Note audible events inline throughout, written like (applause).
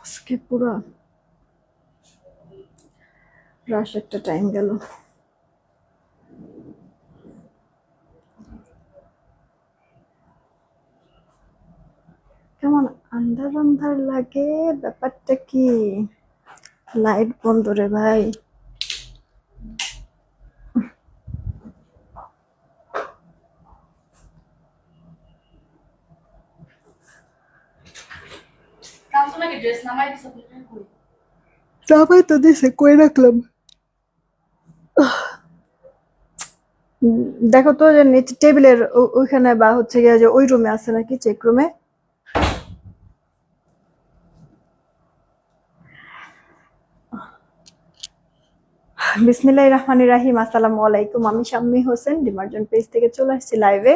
আজকে পুরো রাশ একটা টাইম গেল। কেমন আন্ধার আন্ধার লাগে? ব্যাপারটা কি? লাইট বন্ধ রে ভাই। কালকে নাকি ড্রেস নামাই দিছে আপনি কই? সবাই তো দিছে কই রাখলাম? দেখো তো যে নিচে টেবিলের ওইখানে বা হচ্ছে গিয়ে যে ওই রুমে আছে নাকি চেক রুমে বিসমিল্লাহ রহমান রাহিম আসসালামু আলাইকুম। আমি শাম্মী হোসেন ডিমার্জন পেজ থেকে চলে আসছি লাইভে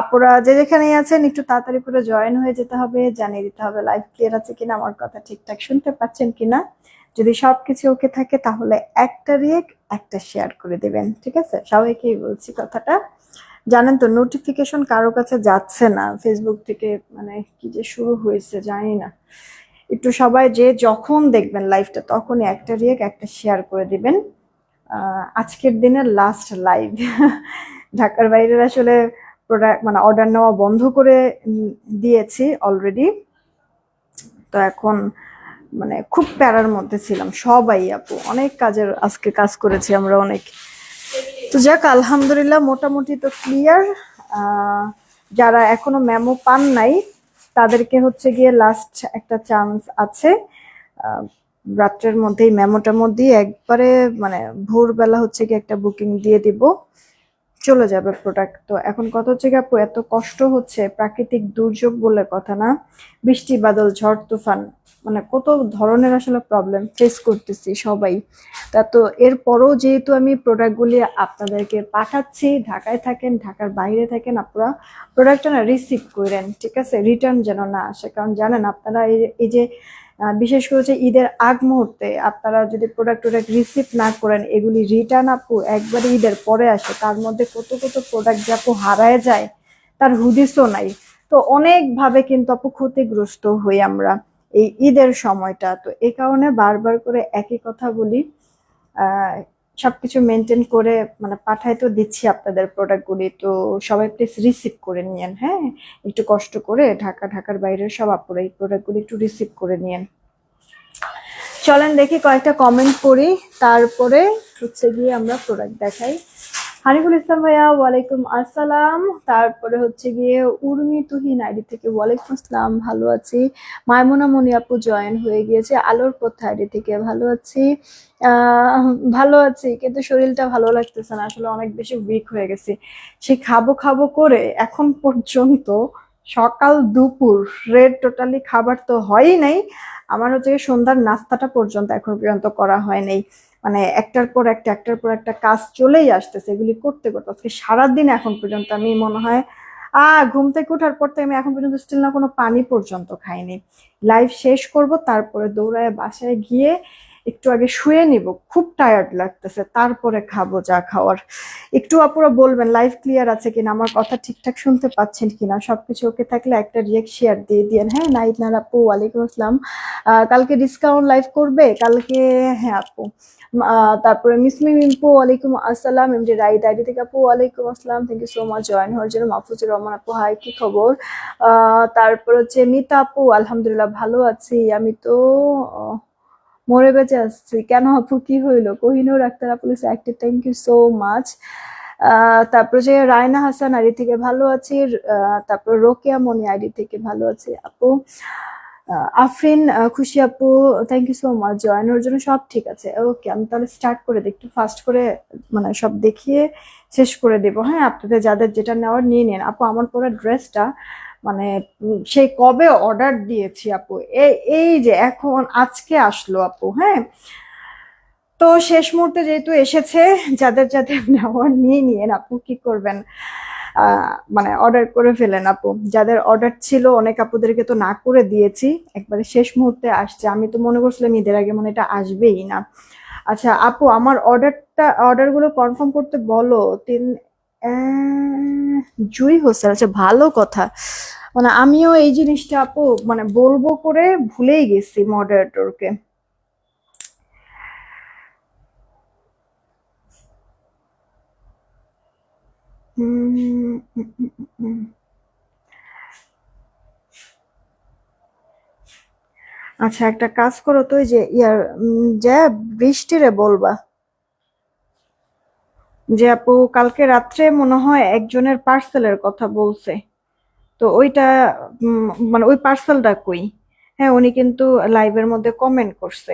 আপুরা যে যেখানেই আছেন, একটু তাড়াতাড়ি করে জয়েন হয়ে যেতে হবে, জানিয়ে দিতে হবে লাইভ ক্লিয়ার আছে কিনা, আমার কথা ঠিকঠাক শুনতে পাচ্ছেন কিনা। যদি সবকিছু ওকে থাকে, তাহলে একটা রিয়েক একটা শেয়ার করে দেবেন, ঠিক আছে? সবাইকেই বলছি কথাটা। জানেন তো নোটিফিকেশন কারও কাছে যাচ্ছে না। ফেসবুক থেকে মানে কি যে শুরু হয়েছে, জানি না। একটু সবাই যে যখন দেখবেন লাইভটা তখনই একটা রিয়েক একটা শেয়ার করে দিবেন। আজকের দিনের লাস্ট লাইভ (laughs) ঢাকার বাইরের আসলে প্রোডাক্ট মানে অর্ডার নেওয়া বন্ধ করে দিয়েছি অলরেডি তো এখন মানে খুব প্যারার মধ্যে ছিলাম, সবাই আপু। অনেক কাজের, আজকে কাজ করেছি আমরা অনেক। তো যাক, আলহামদুলিল্লাহ মোটামুটি তো ক্লিয়ার যারা এখনও মেমো পান নাই, তাদেরকে হচ্ছে গিয়ে লাস্ট একটা চান্স আছে। রাত্রের মধ্যেই মেমোটার মধ্যেই একবারে মানে ভোরবেলা হচ্ছে গিয়ে একটা বুকিং দিয়ে দিব। চলে যাবে প্রোডাক্ট তো এখন কত হচ্ছে গিয়ে আপু, এত কষ্ট হচ্ছে, প্রাকৃতিক দুর্যোগ বলে কথা না। বৃষ্টি, বাদল, ঝড়, তুফান মানে কত ধরনের আসলে প্রবলেম ফেস করতেছি সবাই। তা তো এরপরও যেহেতু আমি প্রোডাক্টগুলি আপনাদেরকে পাঠাচ্ছি, ঢাকায় থাকেন, ঢাকার বাইরে থাকেন, আপনারা প্রোডাক্টটা না রিসিভ করেন, ঠিক আছে? রিটার্ন যেন না আসে। কারণ জানেন আপনারা এই যে বিশেষ করে যে ঈদের আগ মুহূর্তে আপনারা যদি প্রোডাক্ট টোডাক্ট রিসিভ না করেন, এগুলি রিটার্ন আপু, একবারে ঈদের পরে আসে, তার মধ্যে কত কত প্রোডাক্ট যে আপু হারায় যায়, তার হুদিসও নাই। তো অনেকভাবে কিন্তু আপু ক্ষতিগ্রস্ত হই আমরা এই ঈদের সময়টা। তো এ কারণে বারবার করে একই কথা বলি সবকিছু মেনটেন করে মানে পাঠায় তো দিচ্ছি আপনাদের প্রোডাক্টগুলি তো সবাই প্লিজ রিসিভ করে নিয়েন হ্যাঁ? একটু কষ্ট করে ঢাকা, ঢাকার বাইরের সব আপনারা এই প্রোডাক্টগুলি একটু রিসিভ করে নিয়েন। চলেন দেখি কয়েকটা কমেন্ট করি তারপরে হচ্ছে গিয়ে আমরা প্রোডাক্ট দেখাই। হানিফুল ইসলাম ভাইয়া, ওয়ালাইকুম আসসালাম। তারপরে হচ্ছে গিয়ে উর্মি তুহিন আইডি থেকে, ওয়ালাইকুম আসসালাম, ভালো আছি। মায়মুনা মনি আপু জয়েন হয়ে গিয়েছে, আলোর পথ আইডি থেকে, ভালো আছি। ভালো আছি, কিন্তু শরীরটা ভালো লাগতেছে না, আসলে অনেক বেশি উইক হয়ে গেছি। সে খাব খাব করে এখন পর্যন্ত সকাল দুপুর রেড টোটালি খাবার তো হয়ই নাই। আমার হচ্ছে সন্ধ্যার নাস্তাটা পর্যন্ত এখন পর্যন্ত করা হয় নাই। মানে একটার পর একটা, একটার পর একটা কাজ চলেই আসতেছে এগুলি করতে করতে। আজকে সারাদিন এখন পর্যন্ত আমি মনে হয় আহ ঘুম থেকে ওঠার পর থেকে আমি এখন পর্যন্ত স্টিল না কোনো পানি পর্যন্ত খাইনি। লাইভ শেষ করব, তারপরে দৌড়ায় বাসায় গিয়ে একটু আগে শুয়ে নিব। খুব টায়ার্ড লাগতেছে, তারপরে খাব যা খাওয়ার। একটু আপুরা বলবেন লাইভ ক্লিয়ার আছে কিনা? আমার কথা ঠিকঠাক শুনতে পাচ্ছেন কিনা? সবকিছু ওকে থাকলে একটা রিয়েক্ট শেয়ার দিয়ে দিয়েন। হ্যাঁ নাইট নার আপু, ওয়ালাইকুম আসসালাম। কালকে ডিসকাউন্ট লাইভ করবে? কালকে হ্যাঁ আপু। তারপরে মিসমি মিম্পু ওয়ালাইকুম আসসালাম এমডি রাইট আইডি থেকে আপু ওয়ালাইকুম আসসালাম thank you so much join হওয়ার জন্য, মাহফুজুর রহমান আপু হাই কি খবর? তারপর হচ্ছে মিতা আপু আলহামদুলিল্লাহ ভালো আছি, আমি তো মরে বেঁচে আসছি, কেন আপু, কি হইল? কোহিনুর আক্তার আপু active thank you so much তারপর যে রায়না হাসান আইডি থেকে ভালো আছি তারপর রোকেয়া মনি, আইডি থেকে ভালো আছি, আপু। আফরিন খুশি আপু thank you so much join হওয়ার জন্য সব ঠিক আছে। ওকে আমি তাহলে স্টার্ট করে দিই একটু ফাস্ট করে মানে সব দেখিয়ে শেষ করে দেবো। হ্যাঁ আপনাদের যাদের যেটা নেওয়ার নিয়ে নিন। আপু, আমার পরা ড্রেসটা মানে সেই কবে অর্ডার দিয়েছি আপু? এই এই যে এখন, আজকে আসলো আপু হ্যাঁ? তো শেষ মুহূর্তে যেহেতু এসেছে, যাদের যাদের (laughs) নেওয়ার নিয়ে নিয়েন আপু, কি করবেন? মানে অর্ডার করে ফেলেন আপু। যাদের অর্ডার ছিল, অনেক আপুদেরকে তো না করে দিয়েছি। একবারে শেষ মুহূর্তে আসছে। আমি তো মনে করছিলাম ঈদের আগে মনে এটা আসবেই না। আচ্ছা আপু, আমার অর্ডারটা অর্ডারগুলো কনফার্ম করতে বলো। তিন জুই হোসেন আচ্ছা ভালো কথা। মানে আমিও এই জিনিসটা, আপু মানে বলব করে ভুলেই গেছি মডারেটরকে আচ্ছা একটা কাজ করো তো যে ইয়ার যে বৃষ্টিরে বলবা। যে আপু, কালকে রাত্রে মনে হয় একজনের পার্সেলের কথা বলছে। তো ওইটা মানে ওই পার্সেলটা কই? হ্যাঁ উনি কিন্তু লাইভের মধ্যে কমেন্ট করছে।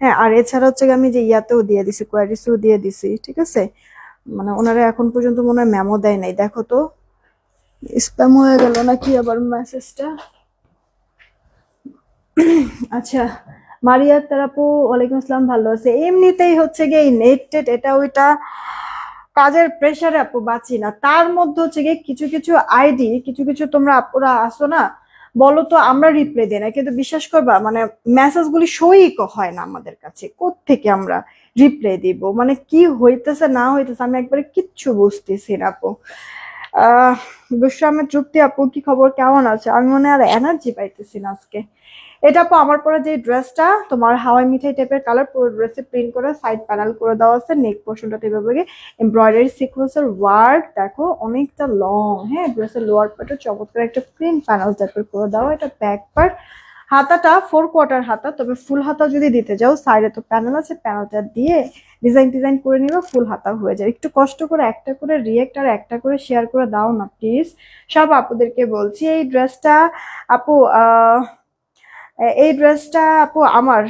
হ্যাঁ আর এছাড়া হচ্ছে আমি যে ইয়াতেও দিয়ে দিছি কোয়ারিসেও দিয়ে দিছি, ঠিক আছে? মানে ওনারা এখন পর্যন্ত মনে হয় মেমো দেয় নাই। দেখো তো স্প্যাম হয়ে গেল নাকি আবার মেসেজটা আচ্ছা মারিয়া তারাপু, ওয়ালাইকুম আসসালাম, ভালো আছে? এমনিতেই হচ্ছে গিয়ে নেট টেট, এটা ওইটা কাজের প্রেসারে আপু বাঁচি না। তার মধ্যে হচ্ছে গিয়ে কিছু কিছু আইডি কিছু কিছু তোমরা আপুরা আসো না, বলো তো আমরা রিপ্লাই দিই না। কিন্তু বিশ্বাস করবা মানে মেসেজ গুলি সই হয় না আমাদের কাছে। থেকে আমরা? রিপ্লাই দিব। মানে কি হইতেছে, না হইতেছে, আমি একবারে কিচ্ছু বুঝতেছি না, আপু। আহ বিশ্রামের তৃপ্তি আপু, কি খবর? কেমন আছে? আমি মনে আর এনার্জি পাইতেছি না আজকে। এটা আপু, আমার পরে যে ড্রেসটা তোমার হাওয়াই মিঠাই টাইপের কালার পুরো ড্রেসে প্রিন্ট করে সাইড প্যানেল করে দেওয়া আছে নেক পোর্শনটাতে এভাবে এমব্রয়ডারি সিকোয়েন্সের ওয়ার্ক দেখো, অনেকটা লং হ্যাঁ ড্রেসের লোয়ার পার্টে চমৎকার একটা প্রিন্ট প্যানেল টাইপের করে দেওয়া, এটা ব্যাক পার্ট হাতাটা ফোর কোয়ার্টার হাতা, তবে ফুল হাতা যদি দিতে যাও সাইডে তো প্যানেল আছে প্যানেলটা দিয়ে ডিজাইন ডিজাইন করে নিবে ফুল হাতা হয়ে যায় একটু কষ্ট করে একটা করে রিয়েক্ট আর একটা করে শেয়ার করে দাও না প্লিজ সব আপুদেরকে বলছি, এই ড্রেসটা আপু এই ড্রেসটা আপু আমার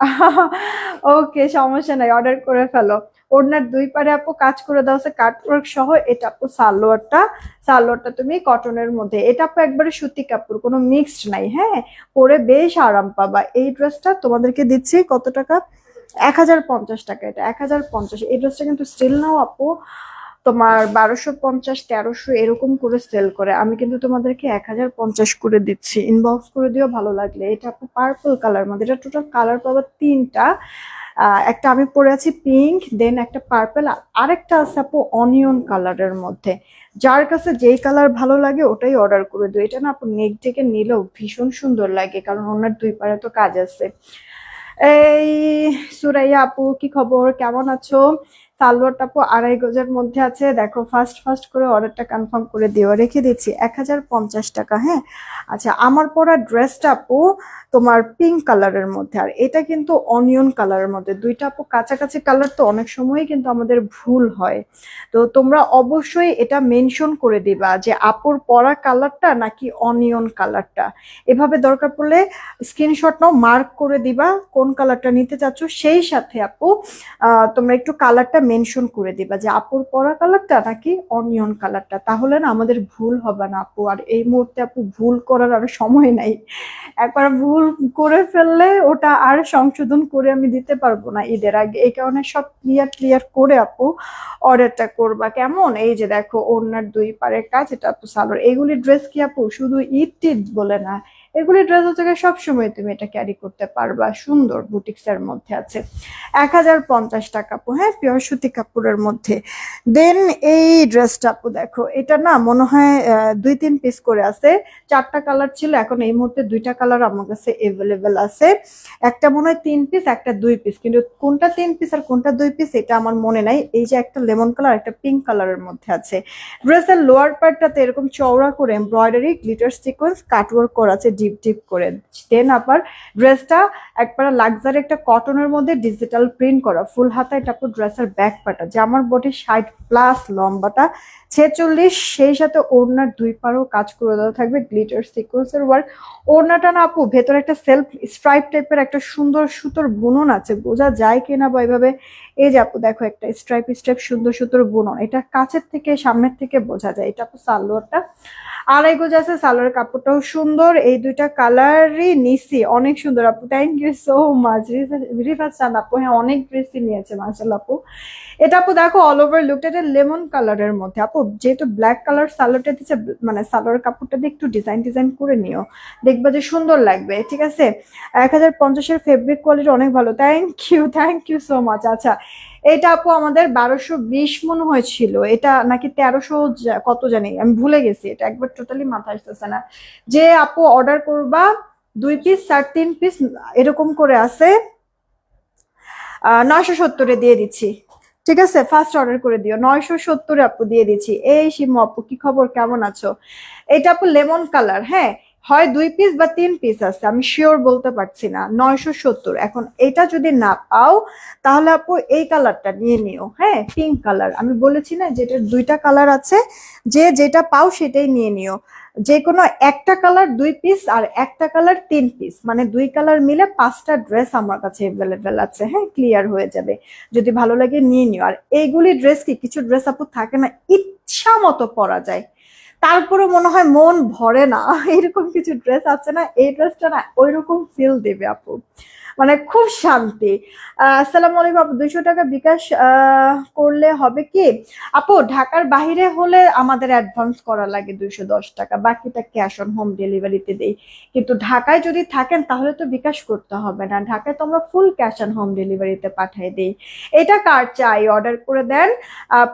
(laughs) ওকে সমস্যা নাই অর্ডার করে ফেলো। ওড়নার দুই পারে আপু কাজ করে দাও সে কাটওয়ার্ক সহ, এটা আপু সালোয়ারটা সালোয়ারটা তুমি কটনের মধ্যে। এটা আপু একবারে সুতি কাপড়, কোনো মিক্সড নাই হ্যাঁ? পরে বেশ আরাম পাবা। এই ড্রেসটা তোমাদেরকে দিচ্ছি, কত টাকা? এক হাজার পঞ্চাশ টাকা এটা, এক হাজার পঞ্চাশ। এই ড্রেসটা কিন্তু স্টিল নাও আপু। তোমার বারোশো পঞ্চাশ, তেরোশো এরকম করে সেল করে। আমি কিন্তু তোমাদেরকে এক হাজার পঞ্চাশ করে দিচ্ছি। ইনবক্স করে দিও, ভালো লাগলে। এটা পার্পল কালার মধ্যে এটা টোটাল কালার পাবা তিনটা। একটা আমি পরে আছি পিঙ্ক দেন একটা পার্পল আরেকটা আছে আপু অনিয়ন কালারের মধ্যে। যার কাছে যেই কালার ভালো লাগে, ওটাই অর্ডার করে দিও। এটা না আপু নেক থেকে নিলেও ভীষণ সুন্দর লাগে, কারণ ওনার দুই পারে তো কাজ আছে। এই সুরাইয়া আপু, কি খবর? কেমন আছো? সালোয়ারটা আপু আড়াই গজের মধ্যে আছে। দেখো ফার্স্ট ফার্স্ট করে অর্ডারটা কনফার্ম করে দিও রেখে দিচ্ছি। এক হাজার পঞ্চাশ টাকা হ্যাঁ? আচ্ছা আমার পরা ড্রেসটা আপু তোমার পিঙ্ক কালারের মধ্যে। আর এটা কিন্তু অনিয়ন কালারের মধ্যে। দুইটা আপু কাছাকাছি কালার তো অনেক সময়ই কিন্তু আমাদের ভুল হয়। তো তোমরা অবশ্যই এটা মেনশন করে দিবা যে আপুর পরা কালারটা নাকি অনিয়ন কালারটা এভাবে দরকার পড়লে স্ক্রিনশট নাও মার্ক করে দিবা কোন কালারটা নিতে চাচ্ছ। সেই সাথে আপু তোমরা একটু কালারটা মেনশন করে দিবা যে আপুর পরা কালারটা নাকি অনিয়ন কালারটা। তাহলে না আমাদের ভুল হবে না আপু, আর এই মুহূর্তে আপু ভুল করার আর সময় নাই। একবার ভুল করে ফেললে ওটা আর সংশোধন করে আমি দিতে পারব না ঈদের আগে। এই কারণে সব ক্লিয়ার ক্লিয়ার করে আপু অর্ডারটা করবা। কেমন? এই যে দেখো ওনার দুই পারের কাজ, এটা আপু সালোয়ার। এইগুলি ড্রেস কি আপু শুধু ঈদ টিদ বলে না? এগুলি ড্রেস হচ্ছে গিয়ে সবসময় তুমি এটা ক্যারি করতে পারবা। সুন্দর বুটিক্স এর মধ্যে আছে। এক হাজার পঞ্চাশ টাকা হ্যাঁ পিওর সুতি কাপড়ের মধ্যে। দেন এই ড্রেসটা আপু দেখো, এটা না মনে হয় দুই তিন পিস করে আছে। চারটা কালার ছিল, এখন এই মুহূর্তে দুইটা কালার আমার কাছে এভেলেবেল আছে। একটা মনে হয় তিন পিস একটা দুই পিস কিন্তু কোনটা তিন পিস আর কোনটা দুই পিস এটা আমার মনে নাই। এই যে একটা লেমন কালার একটা পিঙ্ক কালারের মধ্যে আছে। ড্রেসের লোয়ার পার্টটাতে এরকম চওড়া করে এমব্রয়ডারি গ্লিটার সিকোয়েন্স কাটওয়ার্ক করা আছে। ডিপ ডিপ করে দেন আবার ড্রেসটা একবার লাক্সারি একটা কটনের মধ্যে ডিজিটাল প্রিন্ট করা। ফুল হাতা এটা ড্রেসের ব্যাক পাটা জামার বডি ষাট প্লাস লম্বাটা। ছেচল্লিশ, সেই সাথে ওড়নার দুই পারও কাজ করে দেওয়া থাকবে। গ্লিটার সিকোয়েন্সের ওয়ার্ক ওড়নাটা না আপু, ভেতরে একটা সেলফ স্ট্রাইপ টাইপের একটা সুন্দর সুতোর বুনন আছে। বোঝা যায় কিনা বা এভাবে এই যে আপু, দেখো একটা স্ট্রাইপ স্ট্রাইপ সুন্দর সুন্দর বুনন। এটা কাছের থেকে, সামনের থেকে বোঝা যায়। এটা আপু সালোয়ারটা। আড়াই গোজ আছে সালোয়ার কাপড়টাও সুন্দর। এই দুইটা কালারই নিছি। অনেক সুন্দর আপু। Thank you so much Rifat Chan আপু। হ্যাঁ অনেক ড্রেসই নিয়েছে মার্শাল আপু। এটা আপু, দেখো অল ওভার লুকটা এটা লেমন কালারের মধ্যে। আপু, যেহেতু ব্ল্যাক কালার সালোয়ারটা দিচ্ছে মানে সালোয়ার কাপড়টা দিয়ে একটু ডিজাইন ডিজাইন করে নিও। দেখবা যে সুন্দর লাগবে, ঠিক আছে? এক হাজার পঞ্চাশের ফেব্রিক কোয়ালিটি অনেক ভালো। Thank you thank you so much আচ্ছা এটা আপু আমাদের বারোশো বিশ মনে হয়েছিল। এটা নাকি তেরোশো কত জানি, আমি ভুলে গেছি, এটা একবার টোটালি মাথা আসতেছে না। যে আপু অর্ডার করবা, দুই পিস চার, তিন পিস এরকম করে আছে। নয়শো সত্তরে দিয়ে দিচ্ছি। ঠিক আছে? ফার্স্ট অর্ডার করে দিও। নয়শো সত্তরে আপু দিয়ে দিচ্ছি। এই শিমু আপু, কি খবর? কেমন আছো? এটা আপু লেমন কালার হ্যাঁ? হয় দুই পিস বা তিন পিস আছে, আমি শিওর বলতে পারছি না, নয়শো সত্তর। এখন এটা যদি না পাও, তাহলে আপু এই কালারটা নিয়ে নিও হ্যাঁ? পিঙ্ক কালার আমি বলেছি না যেটা দুইটা কালার আছে, যে যেটা পাও সেটাই নিয়ে নিও। যে কোনো একটা কালার দুই পিস আর একটা কালার তিন পিস মানে দুই কালার মিলে পাঁচটা ড্রেস আমার কাছে অ্যাভেলেবেল আছে হ্যাঁ? ক্লিয়ার হয়ে যাবে, যদি ভালো লাগে নিয়ে নিও। আর এইগুলি ড্রেস কি, কিছু ড্রেস আপু থাকে না, ইচ্ছা মতো পরা যায়। তারপরে মনে হয় মন ভরে না। (laughs) এরকম কিছু ড্রেস আছে না, এই ড্রেসটা না ওইরকম ফিল দেবে আপু। মানে খুব শান্তি। আসসালামু আলাইকুম আপু, দুইশো টাকা বিকাশ করলে হবে কি? আপু, ঢাকার বাইরে হলে আমাদের অ্যাডভান্স করা লাগে দুইশো দশ টাকা, বাকিটা ক্যাশ অন হোম ডেলিভারিতে দেই। কিন্তু ঢাকায় যদি থাকেন, তাহলে তো বিকাশ করতে হবে না। ঢাকায় তো আমরা ফুল ক্যাশ অন হোম ডেলিভারিতে পাঠিয়ে দিই। এটা কার চাই? অর্ডার করে দেন।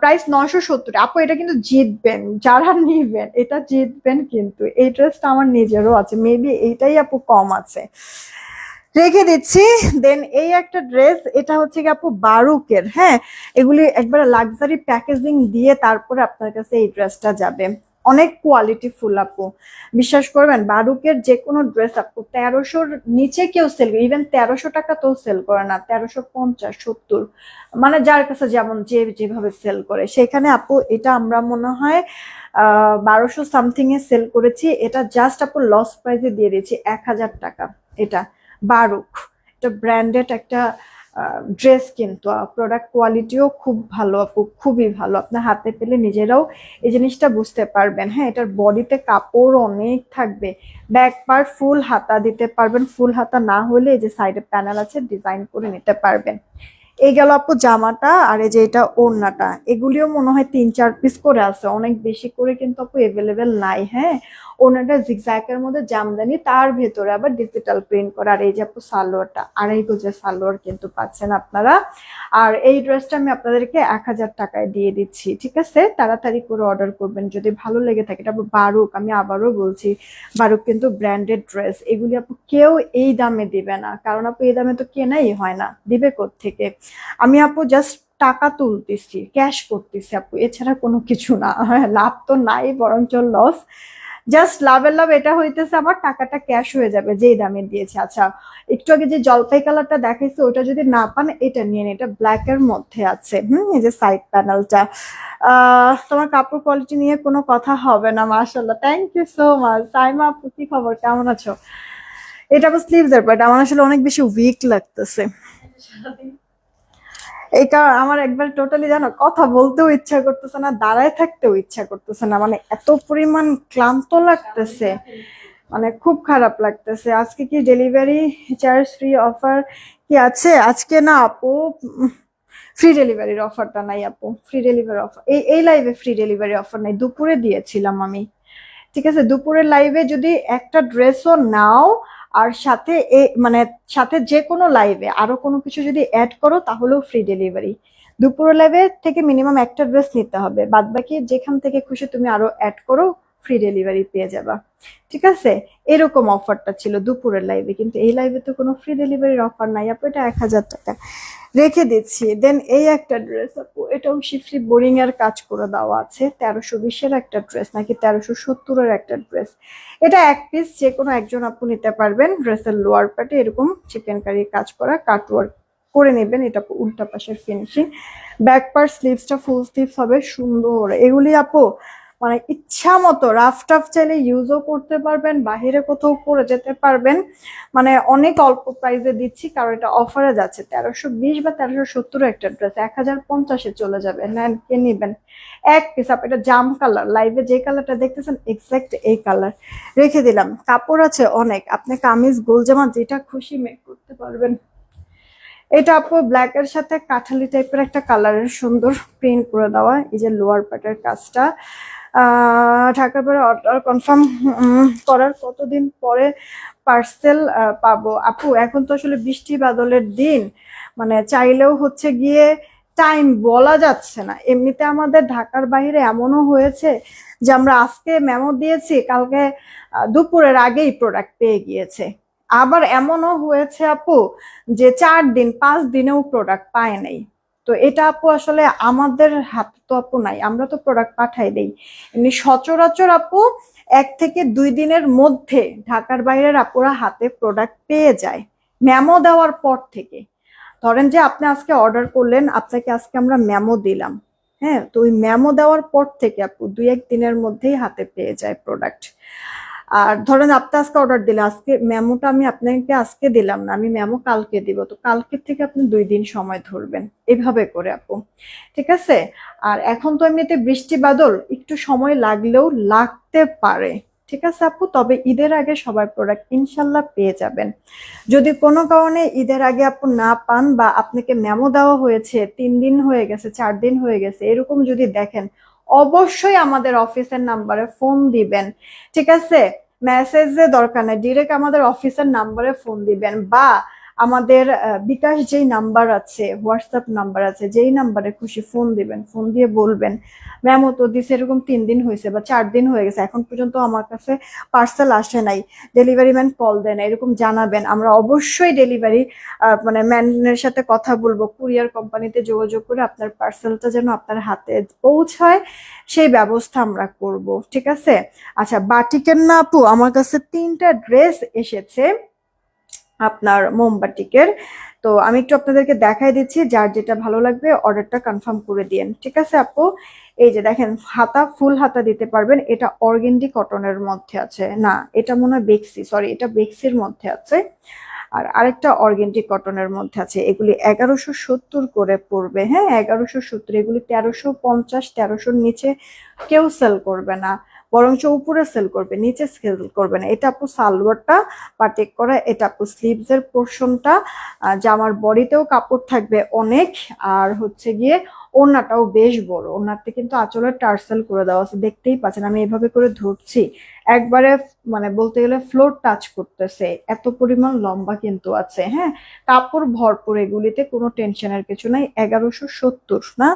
প্রাইস নশো সত্তর। আপু, এটা কিন্তু জিতবেন। যারা নিবেন, এটা জিতবেন কিন্তু। এই ড্রেসটা আমার নিজেরও আছে। মেবি এইটাই আপু কম আছে। রেখে দিচ্ছি। দেন এই একটা ড্রেস এটা হচ্ছে কি আপু বারুকের হ্যাঁ? এগুলি একবার লাক্সারি প্যাকেজিং দিয়ে তারপরে আপনার কাছে এই ড্রেসটা যাবে। অনেক কোয়ালিটি ফুল আপু। বিশ্বাস করবেন, বারুকের যে কোনো ড্রেস আপু, তেরোশোর নিচে কেউ সেল করে ইভেন তেরোশো টাকা তো সেল করে না, তেরোশো পঞ্চাশ, সত্তর। মানে যার কাছে যেমন যে যেভাবে সেল করে। সেখানে আপু এটা আমরা মনে হয় বারোশো সামথিং এ সেল করেছি। এটা জাস্ট আপু লস প্রাইজে দিয়ে দিয়েছি, এক হাজার টাকা। এটা। বারুক। এটা ব্র্যান্ডেড একটা ড্রেস কিন্তু প্রোডাক্ট কোয়ালিটিও খুব ভালো আপু, খুবই ভালো। আপনার হাতে পেলে নিজেরাও এই জিনিসটা বুঝতে পারবেন। হ্যাঁ এটার বডিতে কাপড় অনেক থাকবে। ব্যাক পার্ট ফুল হাতা দিতে পারবেন। ফুল হাতা না হলে এই যে সাইডে প্যানেল আছে ডিজাইন করে নিতে পারবেন। এই গেল আপু জামাটা আর এই যে এটা ওড়নাটা। এগুলিও মনে হয় তিন চার পিস করে আছে। অনেক বেশি করে কিন্তু আপু এভেলেবেল নাই। হ্যাঁ ওড়নাটা জিগজ্যাকের মধ্যে জামদানি তার ভেতরে আবার ডিজিটাল প্রিন্ট করা। আর এই যে আপু সালোয়ারটা আড়াই গজের সালোয়ার কিন্তু পাচ্ছেন আপনারা। আর এই ড্রেসটা আমি আপনাদেরকে এক হাজার টাকায় দিয়ে দিচ্ছি ঠিক আছে? তাড়াতাড়ি করে অর্ডার করবেন যদি ভালো লেগে থাকে। এটা বারুক আমি আবারও বলছি বারুক কিন্তু ব্র্যান্ডেড ড্রেস এগুলি আপু কেউ এই দামে দিবে না কারণ আপু এই দামে তো কেনাই হয় না। দিবে থেকে আমি আপু জাস্ট টাকা তুলতেছি ক্যাশ করতেছি আপু। এছাড়া কোনো কিছু না হ্যাঁ, লাভ তো নাই বরঞ্চ লস জাস্ট লাভের লাভ এটা হইতেছে আমার, টাকাটা ক্যাশ হয়ে যাবে যেই দামে দিয়েছে। আচ্ছা একটু আগে যে জলপাই কালারটা দেখাইছে, ওটা যদি না পান, এটা নিয়ে এটা ব্ল্যাক এর মধ্যে আছে। হুম, এই যে সাইড প্যানেলটা তোমার কাপড় কোয়ালিটি নিয়ে কোনো কথা হবে না মাশাল্লাহ thank you so much Saima আপু, কি খবর? কেমন আছো? এটা আবার স্লিভস এর বাট আমার আসলে অনেক বেশি উইক লাগতেছে। সারাদিন কারণ আমার একবার টোটালি জানো, কথা বলতেও ইচ্ছা করতেছে না, দাঁড়ায় থাকতেও ইচ্ছা করতেছে না মানে এত পরিমাণ ক্লান্ত লাগতেছে মানে খুব খারাপ লাগতেছে। আজকে কি ডেলিভারি চার্জ ফ্রি অফার কি আছে? আজকে না আপু ফ্রি ডেলিভারির অফারটা নাই আপু ফ্রি ডেলিভারি অফার এই এই লাইভে ফ্রি ডেলিভারি অফার নাই, দুপুরে দিয়েছিলাম আমি। ঠিক আছে, দুপুরের লাইভে যদি একটা ড্রেসও নাও আর সাথে এ মানে সাথে যে কোনো লাইভে আরও কোনো কিছু যদি অ্যাড করো, তাহলেও ফ্রি ডেলিভারি দুপুরের লাইভে থেকে মিনিমাম একটা ড্রেস নিতে হবে। বাদবাকি যেখান থেকে খুশি তুমি আরও অ্যাড করো। ফ্রি ডেলিভারি পেয়ে যাবা। ঠিক আছে? এরকম অফারটা ছিল দুপুরের লাইভে কিন্তু এই লাইভে তো কোনো ফ্রি ডেলিভারির অফার নাই। আপু, এটা এক হাজার টাকা। রেখে দিচ্ছি। দেন এই একটা ড্রেস আপু এটাও শিফরি বোরিং এর কাজ করে দেওয়া আছে। তেরোশো বিশের একটা ড্রেস নাকি তেরোশো সত্তরের একটা ড্রেস এটা এক পিস যে কোনো একজন আপু নিতে পারবেন। ড্রেসের লোয়ার পার্টে এরকম চিকেন কারি কাজ করা কাটওয়ার্ক করে নেবেন। এটা উল্টা পাশের ফিনিশিং ব্যাক পার্ট স্লিভসটা ফুল স্লিভস হবে। সুন্দর। এগুলি আপু মানে ইচ্ছা মতো রাফ টাফ চাইলে ইউজও করতে পারবেন, বাহিরে কোথাও পরে যেতে পারবেন। মানে অনেক অল্প প্রাইসে দিচ্ছি, কারণ এটা অফারে যাচ্ছে। তেরোশো বিশ বা তেরোশো সত্তর একটা ড্রেস এক হাজার পঞ্চাশে চলে যাবে। নেন কে নিবেন? এক পিস আপ এটা জাম কালার লাইভে যে কালারটা দেখতেছেন এক্সাক্ট এই কালার রেখে দিলাম। কাপড় আছে অনেক। আপনি কামিজ, গোলজামা, যেটা খুশি মেক করতে পারবেন। এটা আপু ব্ল্যাক এর সাথে কাঠালি টাইপের একটা কালারের সুন্দর প্রিন্ট করে দেওয়া। এই যে লোয়ার পার্টের কাজটা। ঢাকার পরে অর্ডার কনফার্ম করার কতদিন পরে পার্সেল পাবো? আপু, এখন তো আসলে বৃষ্টি বাদলের দিন। মানে চাইলেও হচ্ছে গিয়ে টাইম বলা যাচ্ছে না। এমনিতে আমাদের ঢাকার বাইরে এমনও হয়েছে যে আমরা আজকে মেমো দিয়েছি, কালকে দুপুরের আগেই প্রোডাক্ট পেয়ে গিয়েছে। আবার এমনও হয়েছে আপু যে চার দিন, পাঁচ দিনেও প্রোডাক্ট পায় নাই। তো এটা আপু আসলে আমাদের হাত তো আপু নাই, আমরা তো প্রোডাক্ট পাঠাই দেই। এমনি সচরাচর আপু এক থেকে দুই দিনের মধ্যে ঢাকার বাইরের আপুরা হাতে প্রোডাক্ট পেয়ে যায় ম্যামো দেওয়ার পর থেকে। ধরেন যে আপনি আজকে অর্ডার করলেন, আপনাকে আজকে আমরা ম্যামো দিলাম। হ্যাঁ তো ওই ম্যামো দেওয়ার পর থেকে আপু দুই এক দিনের মধ্যেই হাতে পেয়ে যায় প্রোডাক্ট আর ধরেন আপনি আজকে অর্ডার দিলে, আজকে মেমোটা আমি আপনাকে আজকে দিলাম না, আমি মেমো কালকে দিব। তো কালকের থেকে আপনি দুই দিন সময় ধরবেন। এভাবে করে আপু। ঠিক আছে? আর এখন তো এমনিতে বৃষ্টি বাদল, একটু সময় লাগলেও লাগতে পারে। ঠিক আছে আপু? তবে ঈদের আগে সবাই প্রোডাক্ট ইনশাল্লাহ পেয়ে যাবেন। যদি কোনো কারণে ঈদের আগে আপু না পান বা আপনাকে মেমো দেওয়া হয়েছে, তিন দিন হয়ে গেছে, চার দিন হয়ে গেছে, এরকম যদি দেখেন অবশ্যই আমাদের অফিসের নাম্বারে ফোন দিবেন, ঠিক আছে? মেসেজে দরকার নেই ডিরেক্ট আমাদের অফিসের নাম্বারে ফোন দিবেন বা আমাদের বিকাশ যেই নাম্বার আছে হোয়াটসঅ্যাপ নাম্বার আছে, যেই নাম্বারে খুশি ফোন দিবেন ফোন দিয়ে বলবেন ম্যাম ও তো দিছে এরকম তিন দিন হয়েছে বা চার দিন হয়ে গেছে, এখন পর্যন্ত আমার কাছে পার্সেল আসে নাই ডেলিভারি ম্যান কল দেন এরকম জানাবেন। আমরা অবশ্যই ডেলিভারি মানে ম্যানের সাথে কথা বলব কুরিয়ার কোম্পানিতে যোগাযোগ করে আপনার পার্সেলটা যেন আপনার হাতে পৌঁছায়, সেই ব্যবস্থা আমরা করব, ঠিক আছে? আচ্ছা বাটিকের না আপু, আমার কাছে তিনটা ড্রেস এসেছে। আপনার মোমবাটিকের তো আমি একটু আপনাদেরকে দেখাই দিচ্ছি, যার যেটা ভালো লাগবে অর্ডারটা কনফার্ম করে দিয়েন। ঠিক আছে আপু? এই যে দেখেন, হাতা, ফুল হাতা দিতে পারবেন। এটা অর্গেন্ডি কটনের মধ্যে আছে। না, এটা মনে হয় বেক্সি সরি এটা বেক্সির মধ্যে আছে। আর আরেকটা অর্গেন্ডি কটনের মধ্যে আছে। এগুলি এগারোশো সত্তর করে পড়বে। হ্যাঁ এগারোশো সত্তর, এগুলি তেরোশো পঞ্চাশ, তেরোশোর নিচে কেউ সেল করবে না। বরঞ্চ উপরে সেল করবে, নিচে সেল করবে না। এটা আপু সালোয়ারটা পাটেক করা, এটা আপু স্লিভস এর পোর্শনটা জামার বডিতেও কাপড় থাকবে অনেক, আর হচ্ছে গিয়ে ওড়নাটাও বেশ বড়। ওড়নাতে কিন্তু আঁচলের টার্সেল করে দেওয়া আছে, দেখতেই পাচ্ছেন, আমি এভাবে করে ধরছি। একবারে মানে বলতে গেলে ফ্লোর টাচ করতেছে, এত পরিমাণ লম্বা কিন্তু আছে হ্যাঁ? কাপড় ভরপুর, এগুলিতে কোনো টেনশনের কিছু নাই, এগারোশো সত্তর, না?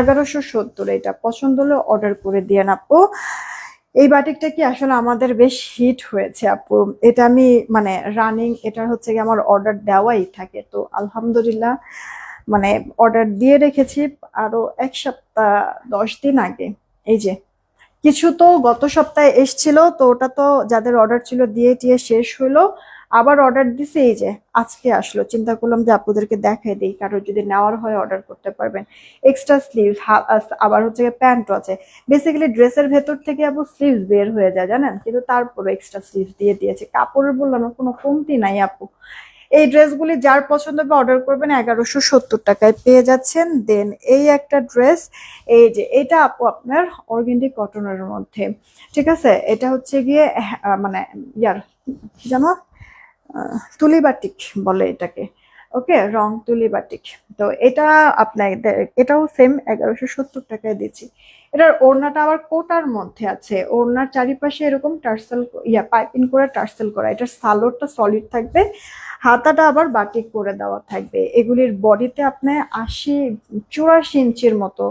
এগারোশো সত্তর, এটা পছন্দ হলে অর্ডার করে দিয়ে আপু। এই বাটিকটা কি আসলে আমাদের বেশ হিট হয়েছে, আপু? এটা আমি মানে রানিং এটা হচ্ছে কি আমার অর্ডার দেওয়াই থাকে। তো আলহামদুলিল্লাহ মানে অর্ডার দিয়ে রেখেছি আরও এক সপ্তাহ, দশ দিন আগে। এই যে, কিছু তো গত সপ্তাহে এসছিল, তো ওটা তো যাদের অর্ডার ছিল দিয়ে টিয়ে শেষ হলো। আবার অর্ডার দিছে এই যে আজকে আসলো। চিন্তা করলাম যে আপুদেরকে দেখাই দিই কারও যদি নেওয়ার হয় অর্ডার করতে পারবেন। এক্সট্রা স্লিভ আবার হচ্ছে প্যান্টও আছে। বেসিক্যালি ড্রেসের ভেতর থেকে আপু স্লিভস বের হয়ে যায় জানেন? কিন্তু তারপরে এক্সট্রা স্লিভস দিয়ে দিয়েছে। কাপড়ের বললাম কোনো কমতি নাই আপু। এই ড্রেসগুলি যার পছন্দ হবে অর্ডার করবেন এগারোশো সত্তর টাকায় পেয়ে যাচ্ছেন। দেন এই একটা ড্রেস এই যে এটা আপু আপনার অর্গেন্ডি কটনের মধ্যে। ঠিক আছে? এটা হচ্ছে গিয়ে আহ, মানে ইয়ার জানো তুলি বাটিক বলে এটাকে। ওকে রং তুলি বাটিক তো এটা আপনাদের, এটাও সেম এগারোশো সত্তর টাকায় দিচ্ছি এটার ওড়নাটা আবার কোটার মধ্যে আছে। ওড়নার চারিপাশে এরকম টার্সেল, ইয়া, পাইপিং করে টার্সেল করা। এটার সালোয়ারটা সলিড থাকবে। হাতাটা আবার বাটিক করে দেওয়া থাকবে। এগুলির বডিতে আপনি আশি, চুরাশি ইঞ্চির মতো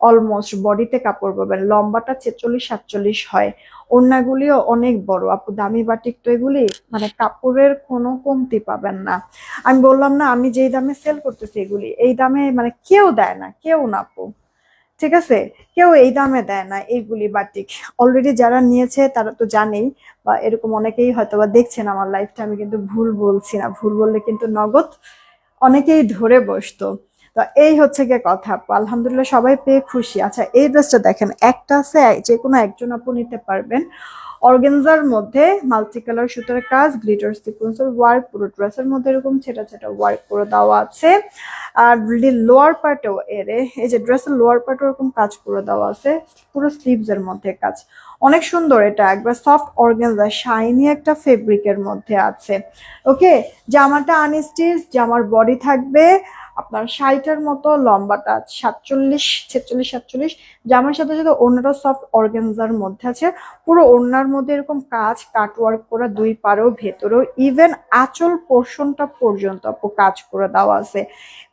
অলমোস্ট বডিতে কাপড় পাবেন, লম্বাটা ছেচল্লিশ, সাতচল্লিশ হয়। ওড়নাগুলিও অনেক বড়। আপু, দামি বাটিক তো এগুলি মানে কাপড়ের কোনো কমতি পাবেন না। আমি বললাম, না, আমি যেই দামে সেল করতেছি এগুলি, এই দামে মানে কেউ দেয় না, কেউ না আপু। ঠিক আছে? কেউ এই দামে দেয় না এইগুলি বাটিক। অলরেডি যারা নিয়েছে, তারা তো জানেই, বা এরকম অনেকেই হয়তো বা দেখছেন আমার লাইফটা আমি কিন্তু ভুল বলছি না। ভুল বললে কিন্তু নগদ অনেকেই ধরে বসতো। তো এই হচ্ছে গিয়ে কথা। আলহামদুলিল্লাহ সবাই পেয়ে খুশি। আচ্ছা এই ড্রেসটা দেখেন, একটা আছে যে কোনো একজন আপু নিতে পারবেন। অর্গেনজার মধ্যে মাল্টি কালার সুতার কাজ গ্লিটার সিকোয়েন্সের ওয়ার্ক পুরো ড্রেসের মধ্যে এরকম ছেটা ছেটা ওয়ার্ক করে দেওয়া আছে। আর লোয়ার পার্টেও এর, এই যে ড্রেসের লোয়ার পার্টে এরকম কাজ করে দেওয়া আছে, পুরো স্লিভস এর মধ্যে কাজ। অনেক সুন্দর এটা, একবার সফট অর্গেনজা শাইনি একটা ফেব্রিকের মধ্যে আছে। ওকে জামাটা আনস্টিচ জামার বডি থাকবে। আপনার শাড়িটার মতো লম্বাটা সাতচল্লিশ, ছেচল্লিশ, সাতচল্লিশ জামার সাথে সাথে ওড়নাটা সফট অর্গেনজার মধ্যে আছে। পুরো ওড়নার মধ্যে এরকম কাজ কাটওয়ার্ক করা, দুই পারেও, ভেতরেও ইভেন আচল পোর্শনটা পর্যন্ত কাজ করে দেওয়া আছে।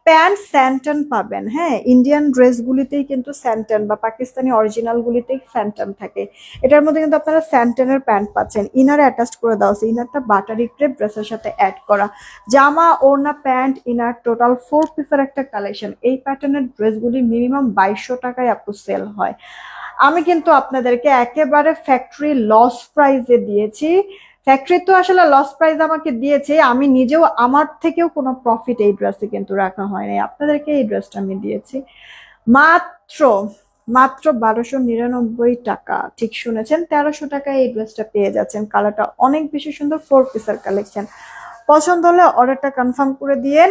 প্যান্ট স্যান্টন পাবেন হ্যাঁ? ইন্ডিয়ান ড্রেসগুলিতেই কিন্তু স্যান্টন বা পাকিস্তানি অরিজিনালগুলিতেই স্যান্টন থাকে। এটার মধ্যে কিন্তু আপনারা স্যান্টনের প্যান্ট পাচ্ছেন। ইনার অ্যাটাচ করে দেওয়া আছে। ইনারটা বাটারি ক্রেপ ড্রেসের সাথে অ্যাড করা। জামা, ওড়না, প্যান্ট ইনার টোটাল ফোর পিসের একটা কালেকশন এই প্যাটার্নের ড্রেসগুলি মিনিমাম বাইশশো টাকায় আপু সেল হয়। আমি কিন্তু আপনাদেরকে একেবারে ফ্যাক্টরি লস প্রাইজে দিয়েছি। ফ্যাক্টরি তো আসলে লস প্রাইস আমাকে দিয়েছে, আমি নিজেও আমার থেকেও কোনো প্রফিট এই ড্রেসে কিন্তু রাখা হয় নাই। আপনাদেরকে এই ড্রেসটা আমি দিয়েছি। মাত্র মাত্র বারোশো নিরানব্বই টাকা, ঠিক শুনেছেন? তেরোশো টাকায় এই ড্রেসটা পেয়ে যাচ্ছেন। কালারটা অনেক বেশি সুন্দর ফোর পিসের কালেকশন পছন্দ হলে অর্ডারটা কনফার্ম করে দিয়েন।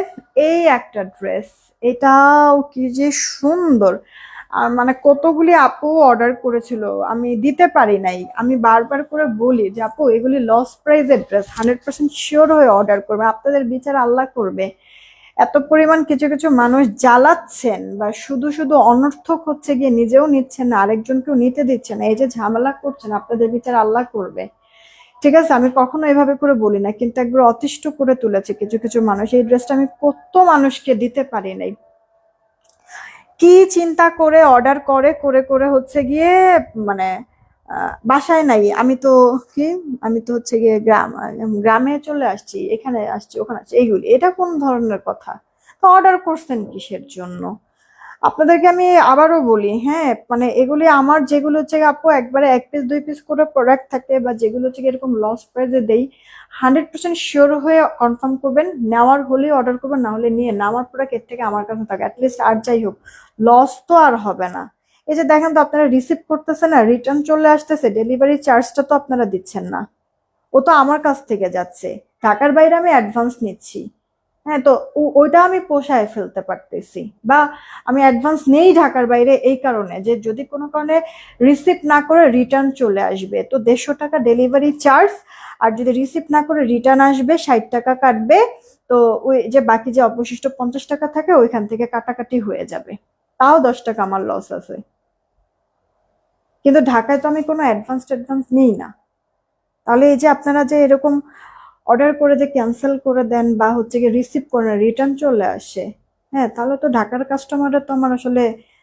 এই একটা ড্রেস এটাও কি যে সুন্দর! আর মানে কতগুলি আপু অর্ডার করেছিল, আমি দিতে পারি নাই। আমি বারবার করে বলি যে, আপু, এগুলি লস প্রাইজের ড্রেস হান্ড্রেড পার্সেন্ট শিওর হয়ে অর্ডার করবে, আপনাদের বিচার আল্লাহ করবে। এত পরিমাণ কিছু কিছু মানুষ জ্বালাচ্ছেন বা শুধু শুধু অনর্থক হচ্ছে গিয়ে নিজেও নিচ্ছেন না, আরেকজনকেও নিতে দিচ্ছেন না, এই যে ঝামেলা করছেন, আপনাদের বিচার আল্লাহ করবে। ঠিক আছে, আমি কখনো এভাবে করে বলি না, কিন্তু একবার অতিষ্ঠ করে তুলেছে কিছু কিছু মানুষ, এই ড্রেসটা আমি কত মানুষকে দিতে পারি নাই। কি চিন্তা করে অর্ডার করে করে করে হচ্ছে গিয়ে মানে বাসায় নাই। আমি তো কি? আমি তো হচ্ছে গিয়ে গ্রাম, গ্রামে চলে আসছি, এখানে আসছি, ওখানে আসছি, এইগুলি। এটা কোন ধরনের কথা? তো অর্ডার করছেন কিসের জন্য? আপনাদেরকে আমি আবারও বলি হ্যাঁ মানে এগুলি আমার যেগুলো হচ্ছে আপু একবারে এক পিস দুই পিস করে প্রোডাক্ট থাকে বা যেগুলো হচ্ছে এরকম লস প্রাইজে দেই হান্ড্রেড পার্সেন্ট শিওর হয়ে কনফার্ম করবেন, নেওয়ার হলে অর্ডার করবেন, না হলে নিয়ে না আমার প্রোডাক্টের থেকে আমার কাছে থাকে অ্যাটলিস্ট আর যাই হোক লস তো আর হবে না। এই যে দেখেন তো আপনারা রিসিভ করতেছে না রিটার্ন চলে আসতেছে ডেলিভারি চার্জটা তো আপনারা দিচ্ছেন না। ও তো আমার কাছ থেকে যাচ্ছে, ঢাকার বাইরে আমি অ্যাডভান্স নিচ্ছি। হ্যাঁ তো ওইটা আমি পোষায় ফেলতে পারতেছি। বা আমি অ্যাডভান্স নেই ঢাকার বাইরে এই কারণে যে যদি কোনো কারণে রিসিভ না করে রিটার্ন চলে আসবে, তো দেড়শো টাকা ডেলিভারি চার্জ আর যদি রিসিভ না করে রিটার্ন আসবে, ষাট টাকা কাটবে, তো ওই যে বাকি যে অবশিষ্ট পঞ্চাশ টাকা থাকে, ওইখান থেকে কাটাকাটি হয়ে যাবে। তাও দশ টাকা আমার লস আছে। কিন্তু ঢাকায় তো আমি কোনো অ্যাডভান্স অ্যাডভান্স নিই না। তাহলে এই যে আপনারা যে এরকম অর্ডার করে যে ক্যান্সেল করে দেন বা হচ্ছে গিয়ে রিসিভ করেন রিটার্ন চলে আসে। হ্যাঁ তাহলে তো ঢাকার কাস্টমাররা তো আমার আসলে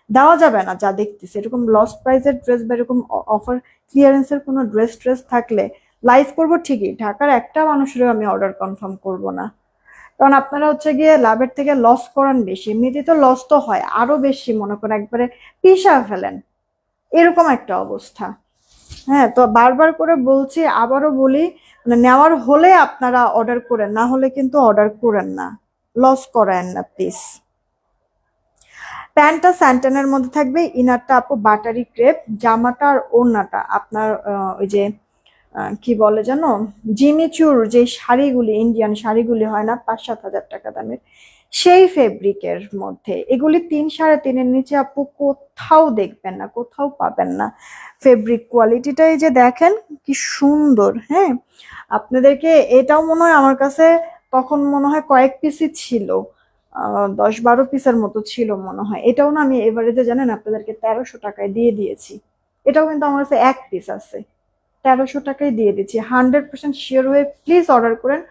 দেওয়া যাবে না যা দেখতেছি। এরকম লস প্রাইসের ড্রেস বা এরকম অফার ক্লিয়ারেন্সের কোনো ড্রেস ট্রেস থাকলে লাইভ করব ঠিকই, ঢাকার একটা মানুষেরও আমি অর্ডার কনফার্ম করব না। কারণ আপনারা হচ্ছে গিয়ে লাভের থেকে লস করান বেশি এমনিতে তো লস তো হয় আরও বেশি মনে করেন একবারে পিসা ফেলেন। এরকম একটা অবস্থা। হ্যাঁ তো বারবার করে বলছি, আবারও বলি নেওয়ার হলে আপনারা অর্ডার করেন, না হলে কিন্তু অর্ডার করেন না। লস করেন না প্লিজ প্যান্টটা স্যান্টানের মধ্যে থাকবে, ইনারটা আপু বাটারি ক্রেপ, জামাটা আর ওড়নাটা। আপনার ওই যে কি বলে জানো জিমিচুর যে শাড়িগুলি ইন্ডিয়ান শাড়িগুলি হয় না পাঁচ সাত হাজার টাকা দামের সেই ফেব্রিকের মধ্যে। এগুলি তিন সাড়ে তিনের নিচে আপু কোথাও দেখবেন না, কোথাও পাবেন না। ফেব্রিক কোয়ালিটিটাই যে দেখেন, কি সুন্দর হ্যাঁ? আপনাদেরকে এটাও মনে হয় আমার কাছে তখন মনে হয় কয়েক পিসই ছিল দশ বারো পিসের মতো ছিল মনে হয়। এটাও না আমি এভারেজে, জানেন, আপনাদেরকে তেরোশো টাকায় দিয়ে দিয়েছি। এটাও কিন্তু আমার কাছে এক পিস আছে। তেরোশো টাকায় দিয়ে দিচ্ছি হান্ড্রেড পার্সেন্ট শিওর হয়ে প্লিজ অর্ডার করেন।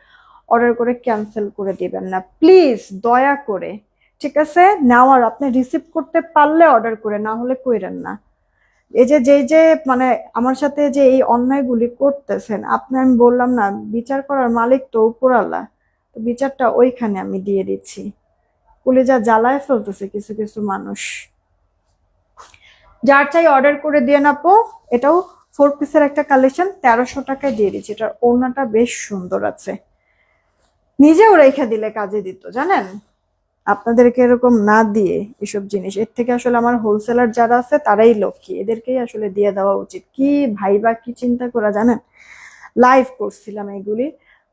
অর্ডার করে ক্যান্সেল করে দিবেন না। প্লিজ দয়া করে, ঠিক আছে? নেওয়ার আপনি রিসিভ করতে পারলে অর্ডার করে, না হলে কইরেন না। এই যে, যেই যে মানে আমার সাথে যে এই অন্যায়গুলি করতেছেন, আপনি আমি বললাম না, বিচার করার মালিক তো উপরালা তো বিচারটা ওইখানে আমি দিয়ে দিচ্ছি। কুলে যা জ্বালায় ফেলতেছে কিছু কিছু মানুষ। যার চাই অর্ডার করে দিয়ে নাপো এটাও ফোর পিসের একটা কালেকশন তেরোশো টাকায় দিয়ে দিচ্ছি। এটার ওড়নাটা বেশ সুন্দর আছে। নিজেও রেখে দিলে কাজে দিত, জানেন? আপনাদেরকে এরকম না দিয়ে এসব জিনিস। এর থেকে আসলে আমার হোলসেলার যারা আছে, তারাই লক্ষ্মী। এদেরকেই আসলে দিয়ে দেওয়া উচিত। কি ভাইবা, কি চিন্তা করা, জানেন? লাইভ করছিলাম এগুলি।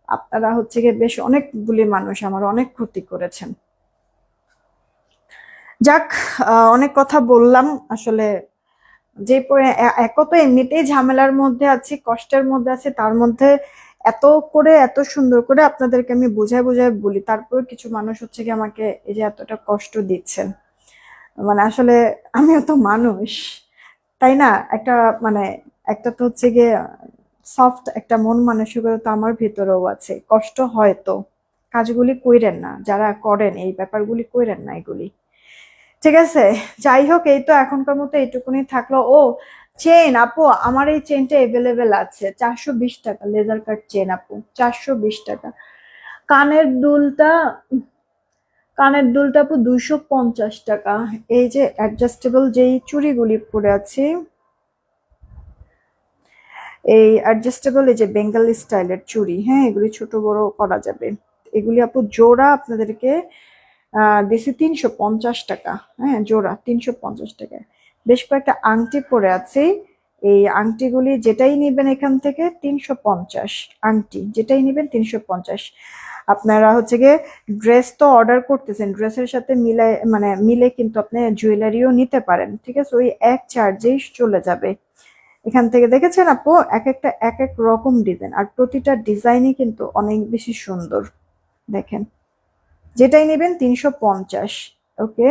আপনারা হচ্ছে গিয়ে বেশ অনেকগুলি মানুষ আমার অনেক ক্ষতি করেছেন। যাক অনেক কথা বললাম। আসলে যে এক তো এমনিতেই ঝামেলার মধ্যে আছি, কষ্টের মধ্যে আছি, তার মধ্যে এত করে, এত সুন্দর করে আপনাদেরকে আমি বুঝায় বুঝায় বলি। তারপর কিছু মানুষ হচ্ছে কি আমাকে এই যে এতটা কষ্ট দিচ্ছেন। মানে আসলে আমিও তো মানুষ, তাই না? একটা মানে একটা তো হচ্ছে গিয়ে সফট একটা মন মানসিকতা তো আমার ভিতরেও আছে। কষ্ট হয় তো। কাজগুলি কইরেন না, যারা করেন, এই ব্যাপারগুলি কইরেন না এগুলি। ঠিক আছে? যাই হোক, এই তো এখনকার মতো এইটুকুনি থাকল। ও চেন আপু, আমার এই চেনটা এভেলেবেল আছে। চারশো বিশ টাকা লেজার কাট চেন আপু, চারশো বিশ টাকা। কানের দুলটা কানের দুলটা, আপু, দুইশো পঞ্চাশ টাকা। এই যে অ্যাডজাস্টেবল যেই চুড়িগুলি পরে আছে, এই অ্যাডজাস্টেবল এই যে বেঙ্গালি স্টাইলের চুড়ি হ্যাঁ এগুলি ছোট বড় করা যাবে। এগুলি, আপু, জোড়া আপনাদেরকে দিছি তিনশো পঞ্চাশ টাকা হ্যাঁ জোড়া তিনশো পঞ্চাশ টাকা বেশ কয়েকটা আংটি পরে আছে। এই আংটিগুলি যেটাই নেবেন এখান থেকে তিনশো পঞ্চাশ আংটি, যেটাই নেবেন তিনশো পঞ্চাশ। আপনারা হচ্ছে গিয়ে ড্রেস তো অর্ডার করতেছেন, ড্রেসের সাথে মিলে মানে মিলে কিন্তু আপনি জুয়েলারিও নিতে পারেন, ঠিক আছে? ওই এক চার্জেই চলে যাবে। এখান থেকে দেখেছেন আপু? এক একটা এক এক রকম ডিজাইন, আর প্রতিটা ডিজাইনই কিন্তু অনেক বেশি সুন্দর। দেখেন, যেটাই নেবেন তিনশো পঞ্চাশ, ওকে?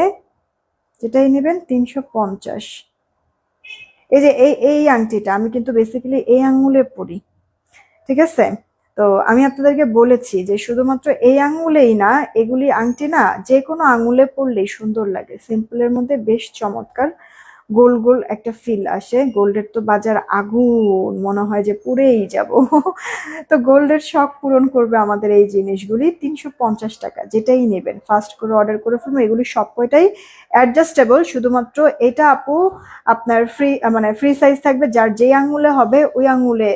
যেটাই নেবেন তিনশো পঞ্চাশ। এই যে এই এই আংটিটা, আমি কিন্তু বেসিক্যালি এই আঙুলে পড়ি ঠিক আছে? তো আমি আপনাদেরকে বলেছি যে শুধুমাত্র এই আঙুলেই না, এগুলি আংটি না যে কোনো আঙুলে পড়লেই সুন্দর লাগে। সিম্পলের মধ্যে বেশ চমৎকার গোল গোল একটা ফিল আসে। গোল্ডের তো বাজার আগুন, মনে হয় যে পুড়েই যাব। (laughs) তো গোল্ডের শখ পূরণ করবে আমাদের এই জিনিসগুলি তিনশো পঞ্চাশ টাকা, যেটাই নেবেন। ফার্স্ট করে অর্ডার করে ফেলব এগুলি সব কয়টাই অ্যাডজাস্টেবল শুধুমাত্র এটা আপু, আপনার ফ্রি মানে ফ্রি সাইজ থাকবে, যার যেই আঙুলে হবে, ওই আঙুলে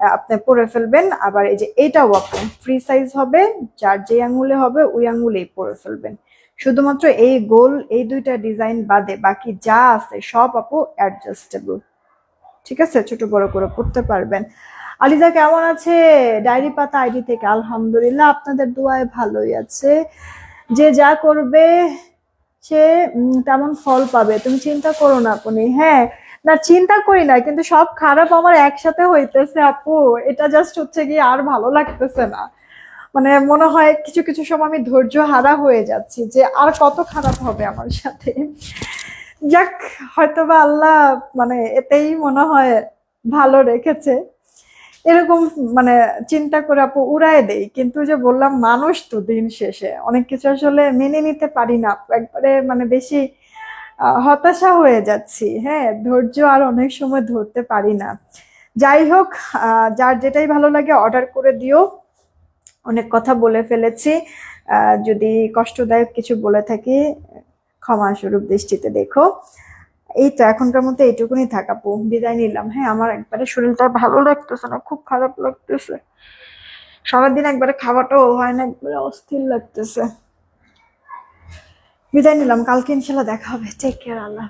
আপনি পরে ফেলবেন। আবার এই যে এটাও আপু ফ্রি সাইজ হবে, যার যে আঙুলে হবে, ওই আঙুলেই পরে ফেলবেন। শুধুমাত্র এই গোল, এই দুইটা ডিজাইন বাদে বাকি যা আছে সব আপু অ্যাডজাস্টেবল ঠিক আছে? ছোট বড় করে পড়তে পারবেন। আলিজা, কেমন আছে? ডায়েরি পাতা আইডি থেকে আলহামদুলিল্লাহ আপনাদের দোয়ায় ভালোই আছে। যে যা করবে, সে তেমন ফল পাবে। তুমি চিন্তা করো না আপনি হ্যাঁ না, চিন্তা করি না, কিন্তু সব খারাপ আমার একসাথে হইতেছে আপু। এটা জাস্ট হচ্ছে গিয়ে আর ভালো লাগতেছে না। মানে মনে হয় কিছু কিছু সময় আমি ধৈর্য হারা হয়ে যাচ্ছি যে আর কত খারাপ হবে আমার সাথে। যাক, হয়তোবা আল্লাহ মানে এতেই মনে হয় ভালো রেখেছে। এরকম মানে চিন্তা করে আপু উড়ায় দেই, কিন্তু যে বললাম মানুষ তো দিন শেষে। অনেক কিছু আসলে মেনে নিতে পারি না একবারে মানে বেশি হতাশা হয়ে যাচ্ছি। হ্যাঁ ধৈর্য আর অনেক সময় ধরতে পারি না। যাই হোক যার যেটাই ভালো লাগে অর্ডার করে দিও। অনেক কথা বলে ফেলেছি। যদি কষ্টদায়ক কিছু বলে থাকি, ক্ষমা স্বরূপ দৃষ্টিতে দেখো। এই তো এখনকার মতো এইটুকুনি থাকাপু বিদায় নিলাম। হ্যাঁ আমার একবারে শরীরটা ভালো লাগতেছে না, খুব খারাপ লাগতেছে। সারাদিন একবারে খাওয়াটাও হয় না, একবারে অস্থির লাগতেছে। বিদায় নিলাম, কালকে ইনশাল্লাহ দেখা হবে। টেক কেয়ার আল্লাহ